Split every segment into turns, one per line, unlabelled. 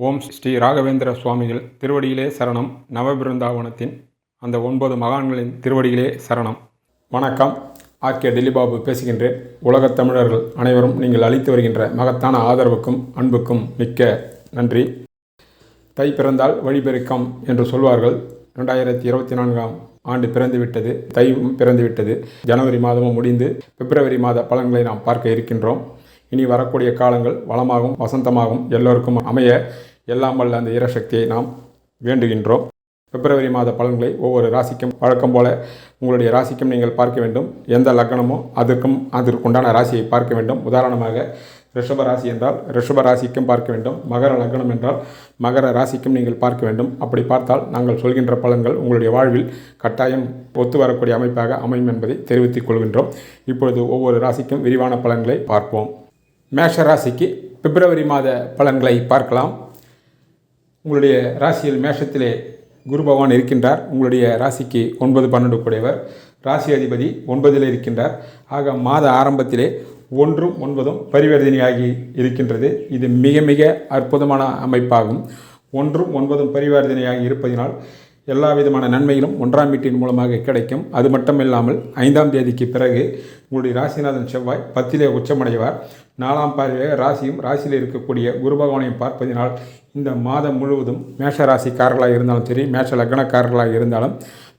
ஓம் ஸ்ரீ ராகவேந்திர சுவாமிகள் திருவடியிலே சரணம். நவபிருந்தாவனத்தின் அந்த ஒன்பது மகான்களின் திருவடியிலே சரணம். வணக்கம். ஆர்கே டெல்லிபாபு பேசுகின்றேன். உலகத் தமிழர்கள் அனைவரும் நீங்கள் அளித்து வருகின்ற மகத்தான ஆதரவுக்கும் அன்புக்கும் மிக்க நன்றி. தை பிறந்தால் வழிபெருக்கம் என்று சொல்வார்கள். ரெண்டாயிரத்தி இருபத்தி நான்காம் ஆண்டு பிறந்துவிட்டது. தை பிறந்துவிட்டது. ஜனவரி மாதமும் முடிந்து பிப்ரவரி மாத பலன்களை நாம் பார்க்க இருக்கின்றோம். இனி வரக்கூடிய காலங்கள் வளமாகவும் வசந்தமாகவும் எல்லோருக்கும் அமைய எல்லாம் வல்ல அந்த இறசக்தியை நாம் வேண்டுகின்றோம். பிப்ரவரி மாத பலன்களை ஒவ்வொரு ராசிக்கும் வழக்கம் போல உங்களுடைய ராசிக்கும் நீங்கள் பார்க்க வேண்டும். எந்த லக்னமோ அதற்கும் அதற்குண்டான ராசியை பார்க்க வேண்டும். உதாரணமாக ரிஷப ராசி என்றால் ரிஷப ராசிக்கும் பார்க்க வேண்டும். மகர லக்னம் என்றால் மகர ராசிக்கும் நீங்கள் பார்க்க வேண்டும். அப்படி பார்த்தால் நாங்கள் சொல்கின்ற பலன்கள் உங்களுடைய வாழ்வில் கட்டாயம் ஒத்து வரக்கூடிய அமைப்பாக அமையும் என்பதை தெரிவித்துக் கொள்கின்றோம். இப்பொழுது ஒவ்வொரு ராசிக்கும் விரிவான பலன்களை பார்ப்போம். மேஷ ராசிக்கு பிப்ரவரி மாத பலன்களை பார்க்கலாம். உங்களுடைய ராசியில் மேஷத்திலே குரு பகவான் இருக்கின்றார். உங்களுடைய ராசிக்கு ஒன்பது பன்னெண்டு கூடியவர். ராசி அதிபதி ஒன்பதில் இருக்கின்றார். ஆக மாத ஆரம்பத்திலே ஒன்றும் ஒன்பதும் பரிவர்த்தனையாகி இருக்கின்றது. இது மிக மிக அற்புதமான அமைப்பாகும். ஒன்றும் ஒன்பதும் பரிவர்த்தனையாகி இருப்பதினால் எல்லா விதமான நன்மைகளும் ஒன்றாம் வீட்டின் மூலமாக கிடைக்கும். அது மட்டும் இல்லாமல் ஐந்தாம் தேதிக்கு பிறகு உங்களுடைய ராசிநாதன் செவ்வாய் பத்திலே உச்சமடைவார். நாலாம் பார்வையாக ராசியும் ராசியில் இருக்கக்கூடிய குரு பகவானையும் பார்ப்பதினால் இந்த மாதம் முழுவதும் மேஷ ராசிக்காரர்களாக இருந்தாலும் சரி மேஷ லக்னக்காரர்களாக இருந்தாலும்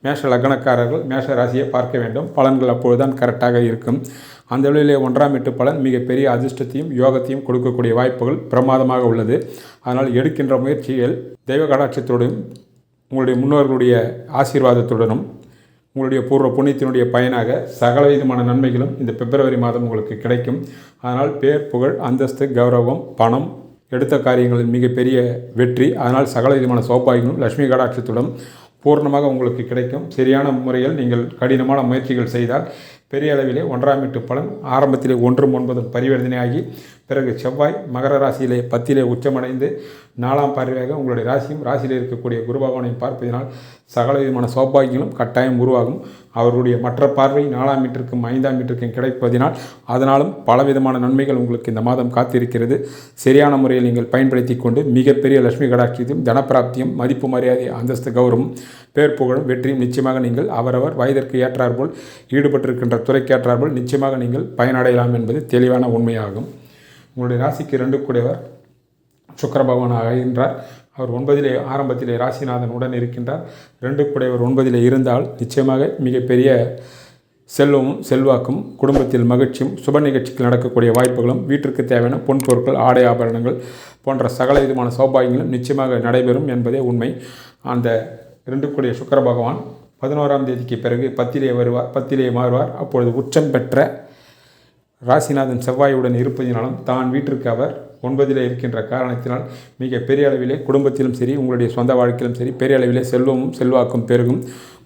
மேஷ லக்னக்காரர்கள் மேஷ ராசியை பார்க்க வேண்டும். பலன்கள் அப்பொழுதுதான் கரெக்டாக இருக்கும். அந்த வழியிலே ஒன்றாம் எட்டு பலன் மிகப்பெரிய அதிர்ஷ்டத்தையும் யோகத்தையும் கொடுக்கக்கூடிய வாய்ப்புகள் பிரமாதமாக உள்ளது. அதனால் எடுக்கின்ற முயற்சிகள் தெய்வ கடாட்சத்தோடும் உங்களுடைய முன்னோர்களுடைய ஆசீர்வாதத்துடனும் உங்களுடைய பூர்வ புண்ணியத்தினுடைய பயனாக சகல விதமான நன்மைகளும் இந்த பிப்ரவரி மாதம் உங்களுக்கு கிடைக்கும். அதனால் பேர் புகழ் அந்தஸ்து கௌரவம் பணம் எடுத்த காரியங்களில் மிகப்பெரிய வெற்றி. அதனால் சகல விதமான சௌபாகியங்களும் லட்சுமி கடாட்சத்துடன் பூர்ணமாக உங்களுக்கு கிடைக்கும். சரியான முறையில் நீங்கள் கடினமான முயற்சிகள் செய்தால் பெரிய அளவிலே ஒன்றாம் எட்டு பலன் ஆரம்பத்திலே ஒன்றும் ஒன்பதும் பரிவர்த்தனையாகி பிறகு செவ்வாய் மகர ராசியிலே பத்திலே உச்சமடைந்து நாலாம் பார்வையாக உங்களுடைய ராசியும் ராசியில் இருக்கக்கூடிய குரு பகவானையும் பார்ப்பதினால் சகல விதமான சௌபாகியங்களும் கட்டாயம் உருவாகும். அவருடைய மற்ற பார்வை நாலாம் மீட்டருக்கும் ஐந்தாம் மீட்டருக்கும் கிடைப்பதினால் அதனாலும் பலவிதமான நன்மைகள் உங்களுக்கு இந்த மாதம் காத்திருக்கிறது. சரியான முறையில் நீங்கள் பயன்படுத்தி கொண்டு மிகப்பெரிய லட்சுமி கடாட்சியத்தையும் தனப்பிராப்தியும் மதிப்பு மரியாதை அந்தஸ்து கௌரவம் பேர் புகழும் வெற்றியும் நிச்சயமாக நீங்கள் அவரவர் வயதிற்கு ஏற்றாற்போல் ஈடுபட்டிருக்கின்ற துறைக்கேற்றார்கள் நிச்சயமாக நீங்கள் பயனடையலாம் என்பது தெளிவான உண்மையாகும். உங்களுடைய ராசிக்கு ரெண்டு கூடியவர் சுக்கர பகவான் ஆகின்றார். அவர் ஒன்பதிலே ஆரம்பத்திலே ராசிநாதன் உடன் இருக்கின்றார். ரெண்டு கூடையவர் ஒன்பதிலே இருந்தால் நிச்சயமாக மிகப்பெரிய செல்வமும் செல்வாக்கும் குடும்பத்தில் மகிழ்ச்சியும் சுப நிகழ்ச்சிகள் நடக்கக்கூடிய வாய்ப்புகளும் வீட்டிற்கு தேவையான பொன் பொருட்கள் ஆடை ஆபரணங்கள் போன்ற சகல விதமான சௌபாகியங்களும் நிச்சயமாக நடைபெறும் என்பதே உண்மை. அந்த ரெண்டு கூடிய சுக்கர பகவான் பதினோராம் தேதிக்கு பிறகு பத்திலே வருவார் பத்திலே மாறுவார். அப்பொழுது உச்சம் பெற்ற ராசிநாதன் செவ்வாயுடன் இருப்பதினாலும் தான் வீட்டிற்கு அவர் ஒன்பதிலே இருக்கின்ற காரணத்தினால் மிக பெரிய அளவிலே குடும்பத்திலும் சரி உங்களுடைய சொந்த வாழ்க்கையிலும் சரி பெரிய அளவிலே செல்வமும் செல்வாக்கும் பெருகும்.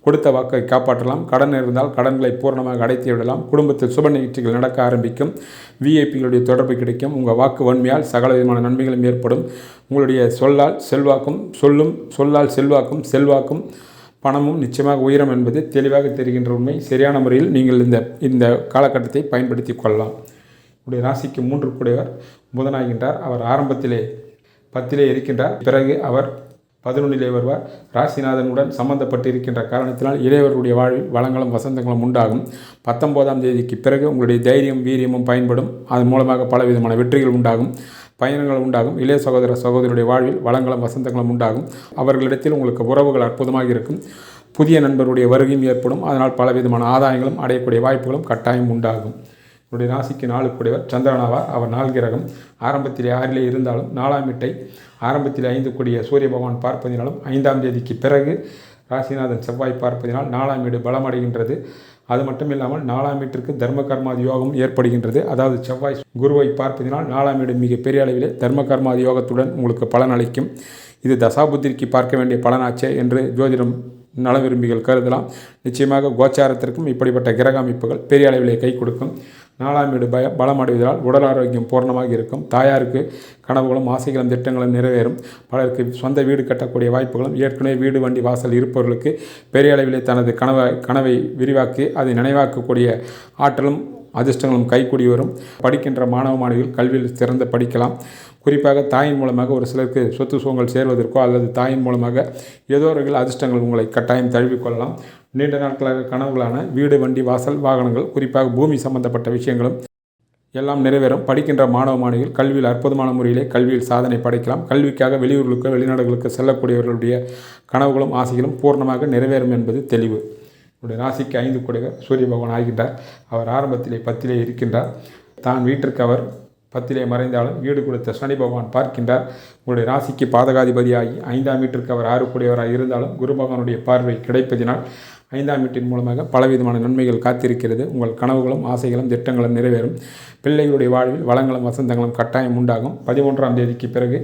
கொடுத்த வாக்கை காப்பாற்றலாம். கடன் இருந்தால் கடன்களை பூர்ணமாக அடைத்து விடலாம். குடும்பத்தில் சுப நிகழ்ச்சிகள் நடக்க ஆரம்பிக்கும். விஐபிகளுடைய தொடர்பு கிடைக்கும். உங்கள் வாக்கு வன்மையால் சகல விதமான நன்மைகளும் ஏற்படும். உங்களுடைய சொல்லால் செல்வாக்கும் சொல்லும் சொல்லால் செல்வாக்கும் செல்வாக்கும் பணமும் நிச்சயமாக உயரம் என்பது தெளிவாக தெரிகின்ற உண்மை. சரியான முறையில் நீங்கள் இந்த இந்த காலகட்டத்தை பயன்படுத்தி கொள்ளலாம். உடைய ராசிக்கு மூன்று கூடையவர் புதனாகின்றார். அவர் ஆரம்பத்திலே பத்திலே இருக்கின்றார். பிறகு அவர் பதினொன்றிலே வருவார். ராசிநாதனுடன் சம்பந்தப்பட்டு இருக்கின்ற காரணத்தினால் இளையவர்களுடைய வாழ்வில் வளங்களும் வசந்தங்களும் உண்டாகும். பத்தொன்பதாம் தேதிக்கு பிறகு உங்களுடைய தைரியம் வீரியமும் பயன்படும். அதன் மூலமாக பலவிதமான வெற்றிகள் உண்டாகும். பயணங்கள் உண்டாகும். இளைய சகோதர சகோதரியுடைய வாழ்வில் வளங்களும் வசந்தங்களும் உண்டாகும். அவர்களிடத்தில் உங்களுக்கு உறவுகள் அற்புதமாக இருக்கும். புதிய நண்பருடைய வருகையும் ஏற்படும். அதனால் பலவிதமான ஆதாயங்களும் அடையக்கூடிய வாய்ப்புகளும் கட்டாயம் உண்டாகும். என்னுடைய ராசிக்கு நாலு கூடியவர் சந்திரனாவார் அவர் நாள் கிரகம். ஆரம்பத்திலே ஆறிலே இருந்தாலும் நாலாம் வீட்டை ஆரம்பத்தில் ஐந்து கூடிய சூரிய பகவான் பார்ப்பதினாலும் ஐந்தாம் தேதிக்கு பிறகு ராசிநாதன் செவ்வாய் பார்ப்பதினால் நாலாம் வீடு பலமடைகின்றது. அது மட்டும் இல்லாமல் நாலாம் வீட்டிற்கு தர்ம கர்மாதி யோகம் ஏற்படுகின்றது. அதாவது செவ்வாய் குருவை பார்ப்பதினால் நாலாம் வீடு மிக பெரிய அளவிலே தர்ம கர்மாதி யோகத்துடன் உங்களுக்கு பலன் அளிக்கும். இது தசாபுத்திரிக்கு பார்க்க வேண்டிய பலனாச்சே என்று ஜோதிடம் நல விரும்பிகள் கருதலாம். நிச்சயமாக கோச்சாரத்திற்கும் இப்படிப்பட்ட கிரக அமைப்புகள் பெரிய அளவிலே கை கொடுக்கும். நாலாம் வீடு பய பலமடைவதால் உடல் ஆரோக்கியம் பூர்ணமாக இருக்கும் தாயாருக்கு கனவுகளும் ஆசைகளும் திட்டங்களும் நிறைவேறும். பலருக்கு சொந்த வீடு கட்டக்கூடிய வாய்ப்புகளும் ஏற்கனவே வீடு வண்டி வாசல் இருப்பவர்களுக்கு பெரிய அளவிலே தனது கனவை கனவை விரிவாக்கி அதை நினைவாக்கக்கூடிய ஆற்றலும் அதிர்ஷ்டங்களும் கைக்கூடி வரும். படிக்கின்ற மாணவ மாணவிகள் கல்வியில் சிறந்து படிக்கலாம். குறிப்பாக தாயின் மூலமாக ஒரு சிலருக்கு சொத்து சுகங்கள் சேர்வதற்கோ அல்லது தாயின் மூலமாக ஏதோ ஒரு வகையில் அதிர்ஷ்டங்கள் உங்களை கட்டாயம் தழுவிக்கொள்ளலாம் நீண்ட நாட்களாக கனவுகளான வீடு வண்டி வாசல் வாகனங்கள் குறிப்பாக பூமி சம்பந்தப்பட்ட விஷயங்களும் எல்லாம் நிறைவேறும். படிக்கின்ற மாணவ மாணவிகள் கல்வியில் அற்புதமான முறையிலே கல்வியில் சாதனை படைக்கலாம். கல்விக்காக வெளியூர்களுக்கு வெளிநாடுகளுக்கு செல்லக்கூடியவர்களுடைய கனவுகளும் ஆசைகளும் பூர்ணமாக நிறைவேறும் என்பது தெளிவு. உடைய ராசிக்கு ஐந்து குடைவர் சூரிய பகவான் ஆகின்றார். அவர் ஆரம்பத்திலே பத்திலே இருக்கின்றார். தான் வீட்டிற்கு அவர் பத்திலே மறைந்தாலும் வீடு கொடுத்த சனி பகவான் பார்க்கின்றார். உங்களுடைய ராசிக்கு பாதகாதிபதியாகி ஐந்தாம் வீட்டிற்கு அவர் ஆறு கூடியவராக இருந்தாலும் குரு பகவானுடைய பார்வை கிடைப்பதினால் ஐந்தாம் வீட்டின் மூலமாக பலவிதமான நன்மைகள் காத்திருக்கிறது. உங்கள் கனவுகளும் ஆசைகளும் திட்டங்களும் நிறைவேறும். பிள்ளைகளுடைய வாழ்வில் வளங்களும் வசந்தங்களும் கட்டாயம் உண்டாகும். பதிமூன்றாம் தேதிக்கு பிறகு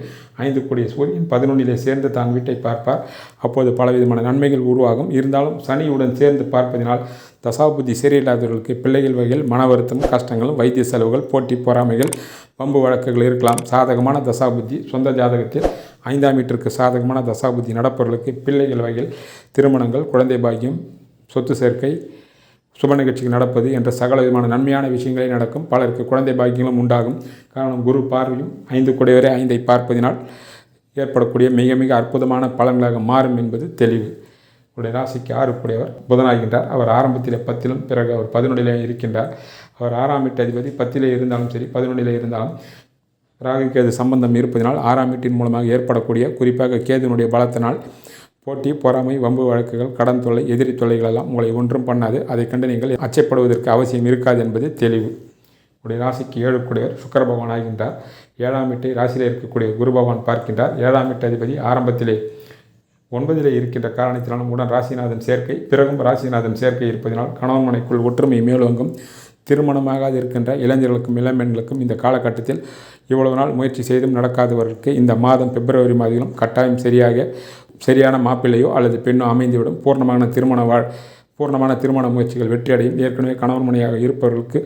ஐந்து கூடிய சூரியன் பதினொன்றிலே சேர்ந்து தான் வீட்டை பார்ப்பார். அப்போது பலவிதமான நன்மைகள் உருவாகும். இருந்தாலும் சனியுடன் சேர்ந்து பார்ப்பதினால் தசாபுத்தி சரியில்லாதவர்களுக்கு பிள்ளைகள் வகையில் மன வருத்தம் கஷ்டங்களும் வைத்திய செலவுகள் போட்டி பொறாமைகள் பம்பு வழக்குகள் இருக்கலாம். சாதகமான தசாபுத்தி சொந்த ஜாதகத்தில் ஐந்தாம் வீட்டிற்கு சாதகமான தசாபுத்தி நடப்பவர்களுக்கு பிள்ளைகள் வகையில் திருமணங்கள் குழந்தை பாக்கியம் சொத்து சேர்க்கை சுப நிகழ்ச்சிக்கு நடப்பது என்ற சகல விதமான நன்மையான விஷயங்களே நடக்கும். பலருக்கு குழந்தை பாக்கியங்களும் உண்டாகும். காரணம் குரு பார்வையும் ஐந்து குடையவரை ஐந்தை பார்ப்பதினால் ஏற்படக்கூடிய மிக மிக அற்புதமான பலன்களாக மாறும் என்பது தெளிவு. உடைய ராசிக்கு ஆறு கூடியவர் புதனாகின்றார். அவர் ஆரம்பத்தில் பத்திலும் பிறகு அவர் பதினொன்றிலே இருக்கின்றார். அவர் ஆறாம் வீட்டு அதிபதி பத்திலே இருந்தாலும் சரி பதினொன்றிலே இருந்தாலும் ராகு கேது சம்பந்தம் இருப்பதனால் ஆறாம் வீட்டின் மூலமாக ஏற்படக்கூடிய குறிப்பாக கேதுனுடைய பலத்தினால் போட்டி பொறாமை வம்பு வழக்குகள் கடன் தொல்லை எதிரி தொல்லைகளெல்லாம் உங்களை ஒன்றும் பண்ணாது. அதை கண்டு நீங்கள் அச்சப்படுவதற்கு அவசியம் இருக்காது என்பது தெளிவு. உடைய ராசிக்கு ஏழு கூடியவர் சுக்கர பகவான் ஆகின்றார். ஏழாம் வீட்டை ராசியில் இருக்கக்கூடிய குரு பகவான் பார்க்கின்றார். ஏழாம் வீட்டு அதிபதி ஆரம்பத்திலே ஒன்பதிலே இருக்கின்ற காரணத்தினாலும் உடன் ராசிநாதன் சேர்க்கை பிறகும் ராசிநாதன் சேர்க்கை இருப்பதனால் கணவன் மனைக்குள் ஒற்றுமை மேலோங்கும். திருமணமாகாது இருக்கின்ற இளைஞர்களுக்கும் இளம்பெண்களுக்கும் இந்த காலகட்டத்தில் இவ்வளவு நாள் முயற்சி செய்தும் நடக்காதவர்களுக்கு இந்த மாதம் பிப்ரவரி மாதத்திலும் கட்டாயம் சரியாக சரியான மாப்பிள்ளையோ அல்லது பெண்ணோ அமைந்துவிடும். பூர்ணமான திருமண வாழ் பூர்ணமான திருமண முயற்சிகள் வெற்றியடையும். ஏற்கனவே கணவன் மனையாக இருப்பவர்களுக்கு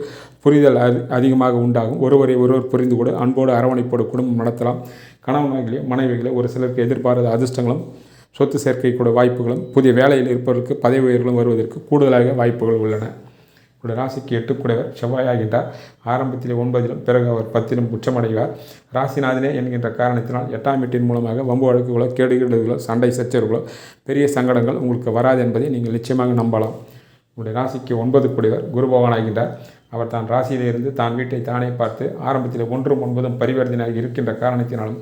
புரிதல் அது அதிகமாக உண்டாகும். ஒருவரை ஒருவர் புரிந்து கூட அன்போடு அரவணைப்போடு குடும்பம் நடத்தலாம். கணவன்களே மனைவிகளே ஒரு சிலருக்கு எதிர்பாராத அதிர்ஷ்டங்களும் சொத்து சேர்க்கை கூட வாய்ப்புகளும் புதிய வேலையில் இருப்பவர்களுக்கு பதவி உயர்களும் வருவதற்கு கூடுதலாக வாய்ப்புகள் உள்ளன. உடைய ராசிக்கு எட்டுக்குடையவர் செவ்வாயாகின்றார் ஆரம்பத்தில் ஒன்பதிலும் பிறகு அவர் பத்திலும் உச்சமடைவார் ராசிநாதனே என்கின்ற காரணத்தினால் எட்டாம் வீட்டின் மூலமாக வம்பு வழக்குகளோ கேடுகேடுகளோ சண்டை சச்சரவுகளோ பெரிய சங்கடங்கள் உங்களுக்கு வராது என்பதை நீங்கள் நிச்சயமாக நம்பலாம். உடைய ராசிக்கு ஒன்பது குடைவர் குருபவானாகின்றார் அவர் தான் ராசியிலிருந்து தான் வீட்டை தானே பார்த்து ஆரம்பத்தில் ஒன்றும் ஒன்பதும் பரிவர்த்தனையாக இருக்கின்ற காரணத்தினாலும்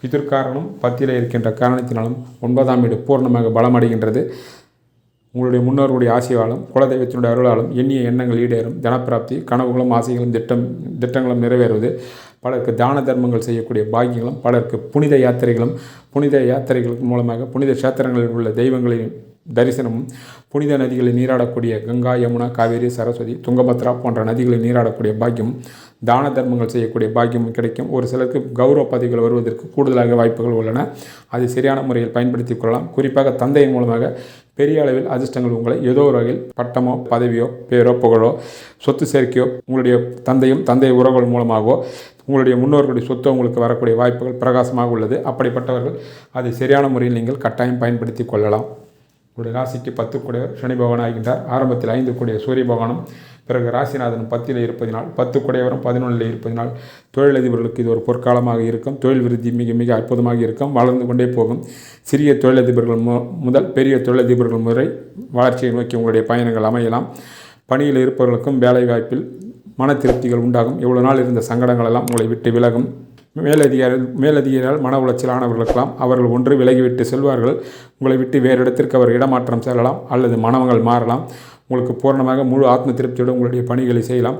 பிதிர்காரனும் பத்தியில் இருக்கின்ற காரணத்தினாலும் ஒன்பதாம் வீடு பூர்ணமாக பலமடைகின்றது. உங்களுடைய முன்னோர்களுடைய ஆசீர்வாதம் குலதெய்வத்தினுடைய அருளாலும் எண்ணிய எண்ணங்கள் ஈடேறும் தனப்பிராப்தி கனவுகளும் ஆசைகளும் திட்டம் திட்டங்களும் நிறைவேறுவது. பலருக்கு தான தர்மங்கள் செய்யக்கூடிய பாக்கியங்களும் பலருக்கு புனித யாத்திரைகளும் புனித யாத்திரைகள் மூலமாக புனித கஷேத்திரங்களில் உள்ள தெய்வங்களின் தரிசனமும் புனித நதிகளில் நீராடக்கூடிய கங்கா யமுனா காவேரி சரஸ்வதி துங்கபத்ரா போன்ற நதிகளில் நீராடக்கூடிய பாக்கியம் தான தர்மங்கள் செய்யக்கூடிய பாக்கியமும் கிடைக்கும். ஒரு சிலருக்கு கௌரவ பதவிகள் வருவதற்கு கூடுதலாக வாய்ப்புகள் உள்ளன. அதை சரியான முறையில் பயன்படுத்திக் கொள்ளலாம். குறிப்பாக தந்தையின் மூலமாக பெரிய அளவில் அதிர்ஷ்டங்கள் உங்களை ஏதோ ஒரு வகையில் பட்டமோ பதவியோ பேரோ புகழோ சொத்து சேர்க்கையோ உங்களுடைய தந்தையும் தந்தை உறவுகள் மூலமாகவோ உங்களுடைய முன்னோர்களுடைய சொத்து உங்களுக்கு வரக்கூடிய வாய்ப்புகள் பிரகாசமாக உள்ளது. அப்படிப்பட்டவர்கள் அதை சரியான முறையில் நீங்கள் கட்டாயம் பயன்படுத்தி கொள்ளலாம். உங்களுடைய ராசிக்கு பத்து கூடிய சனி பகவான் ஆகின்றார். ஆரம்பத்தில் ஐந்து கூடிய சூரிய பகவானும் பிறகு ராசிநாதனும் பத்தில் இருப்பதினால் பத்து குடையவரும் பதினொன்றில் இருப்பதினால் தொழிலதிபர்களுக்கு இது ஒரு பொற்காலமாக இருக்கும். தொழில் விருத்தி மிக மிக அற்புதமாக இருக்கும். வளர்ந்து கொண்டே போகும். சிறிய தொழிலதிபர்கள் மு முதல் பெரிய தொழிலதிபர்கள் முறை வளர்ச்சியை நோக்கி உங்களுடைய பயணங்கள் அமையலாம். பணியில் இருப்பவர்களுக்கும் வேலை வாய்ப்பில் மன திருப்திகள் உண்டாகும். இவ்வளோ நாள் இருந்த சங்கடங்கள் எல்லாம் உங்களை விட்டு விலகும். மேலதிகாரி மேலதிகாரியால் மன உளைச்சலானவர்களுக்கெல்லாம் அவர்கள் ஒன்று விலகிவிட்டு செல்வார்கள். உங்களை விட்டு வேறு இடத்திற்கு அவர் இடமாற்றம் செல்லலாம் அல்லது மனவங்கள் மாறலாம். உங்களுக்கு பூர்ணமாக முழு ஆத்ம திருப்தியோடு உங்களுடைய பணிகளை செய்யலாம்.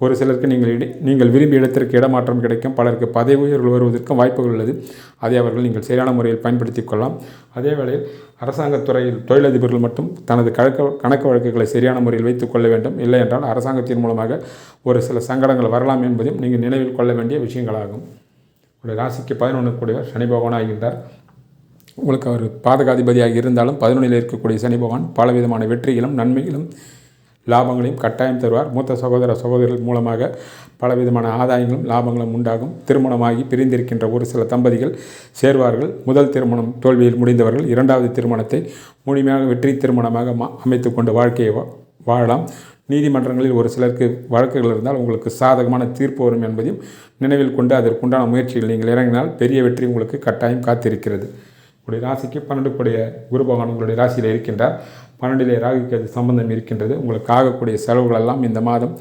ஒரு சிலருக்கு நீங்கள் இடி நீங்கள் விரும்பிய இடத்திற்கு இடமாற்றம் கிடைக்கும். பலருக்கு பதவி உயர்வு வருவதற்கும் வாய்ப்புகள் உள்ளது. அதை அவர்கள் நீங்கள் சரியான முறையில் பயன்படுத்திக் கொள்ளலாம். அதே வேளையில் அரசாங்கத் துறையில் தொழிலதிபர்கள் மட்டும் தனது கணக்கு கணக்கு வழக்குகளை சரியான முறையில் வைத்துக் கொள்ள வேண்டும். இல்லை என்றால் அரசாங்கத்தின் மூலமாக ஒரு சில சங்கடங்கள் வரலாம் என்பதையும் நீங்கள் நினைவில் கொள்ள வேண்டிய விஷயங்களாகும். உங்களுடைய ராசிக்கு பதினொன்று கூடியவர் சனி பகவான் ஆகின்றார். உங்களுக்கு அவர் பாதகாதிபதியாக இருந்தாலும் பதினொன்றில் இருக்கக்கூடிய சனி பகவான் பலவிதமான வெற்றிகளும் நன்மைகளும் லாபங்களையும் கட்டாயம் தருவார். மூத்த சகோதர சகோதரர்கள் மூலமாக பலவிதமான ஆதாயங்களும் லாபங்களும் உண்டாகும். திருமணமாகி பிரிந்திருக்கின்ற ஒரு சில தம்பதிகள் சேர்வார்கள். முதல் திருமணம் தோல்வியில் முடிந்தவர்கள். இரண்டாவது திருமணத்தை முழுமையாக வெற்றி திருமணமாக மா அமைத்து கொண்டு வாழ்க்கையை வா- வாழலாம். நீதிமன்றங்களில் ஒரு சிலருக்கு வழக்குகள் இருந்தால் உங்களுக்கு சாதகமான தீர்ப்பு வரும் என்பதையும் நினைவில் கொண்டு அதற்குண்டான முயற்சிகள் நீங்கள் இறங்கினால் பெரிய வெற்றி உங்களுக்கு கட்டாயம் காத்திருக்கிறது. உங்களுடைய ராசிக்கு பன்னெண்டு கூடிய குரு பகவான் உங்களுடைய ராசியில் இருக்கின்றார். பன்னெண்டிலே ராகுக்கு அது சம்பந்தம் இருக்கின்றது. உங்களுக்கு ஆகக்கூடிய செலவுகளெல்லாம் இந்த மாதம்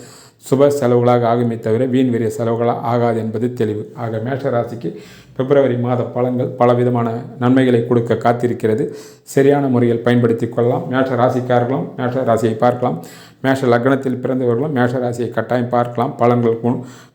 சுப செலவுகளாக ஆகுமே தவிர வீண் வெறிய செலவுகளாக ஆகாது என்பது தெளிவு. ஆக மேஷ ராசிக்கு பிப்ரவரி மாத பலன்கள் பலவிதமான நன்மைகளை கொடுக்க காத்திருக்கிறது. சரியான முறையில் பயன்படுத்தி கொள்ளலாம். மேஷ ராசிக்காரர்களும் மேஷ ராசியை பார்க்கலாம். மேஷ லக்னத்தில் பிறந்தவர்களும் மேஷ ராசியை கட்டாயம் பார்க்கலாம். பலன்கள்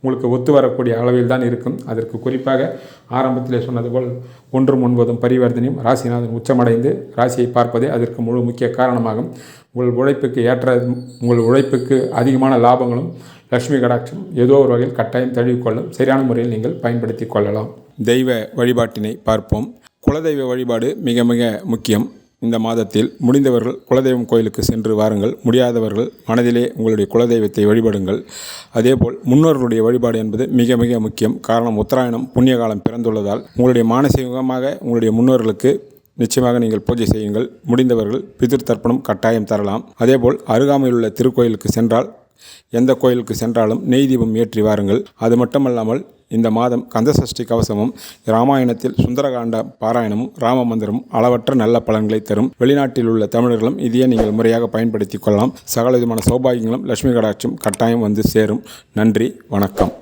உங்களுக்கு ஒத்து வரக்கூடிய அளவில் தான் இருக்கும். அதற்கு குறிப்பாக ஆரம்பத்திலே சொன்னது போல் ஒன்றும் ஒன்பதும் பரிவர்த்தனையும் ராசிநாதன் உச்சமடைந்து ராசியை பார்ப்பதே அதற்கு முழு முக்கிய காரணமாகும். உங்கள் உழைப்புக்கு ஏற்ற உங்கள் உழைப்புக்கு அதிகமான லாபங்களும் லட்சுமி கடாட்சம் ஏதோ ஒரு வகையில் கட்டாயம் தழுவிக்கொள்ளும். சரியான முறையில் நீங்கள் பயன்படுத்தி கொள்ளலாம். தெய்வ வழிபாட்டினை பார்ப்போம். குலதெய்வ வழிபாடு மிக மிக முக்கியம். இந்த மாதத்தில் முடிந்தவர்கள் குலதெய்வம் கோயிலுக்கு சென்று வாருங்கள். முடியாதவர்கள் மனதிலே உங்களுடைய குலதெய்வத்தை வழிபடுங்கள். அதேபோல் முன்னோர்களுடைய வழிபாடு என்பது மிக மிக முக்கியம். காரணம் உத்தராயணம் புண்ணிய காலம் பிறந்துள்ளதால் உங்களுடைய மானசீகமாக உங்களுடைய முன்னோர்களுக்கு நிச்சயமாக நீங்கள் பூஜை செய்யுங்கள். முடிந்தவர்கள் பிதிர் தர்ப்பணம் கட்டாயம் தரலாம். அதேபோல் அருகாமையில் உள்ள திருக்கோயிலுக்கு சென்றால் எந்த கோயிலுக்கு சென்றாலும் நெய் தீபம் ஏற்றி வாருங்கள். அது மட்டுமல்லாமல் இந்த மாதம் கந்தசஷ்டி கவசமும் ராமாயணத்தில் சுந்தரகாண்ட பாராயணமும் ராம மந்திரமும் அளவற்ற நல்ல பலன்களை தரும் வெளிநாட்டில் உள்ள தமிழர்களும் இதையே நீங்கள் முறையாக பயன்படுத்திக் கொள்ளலாம். சகல விதமான சௌபாகியங்களும் லட்சுமி கடாட்சம் கட்டாயம் வந்து சேரும். நன்றி வணக்கம்.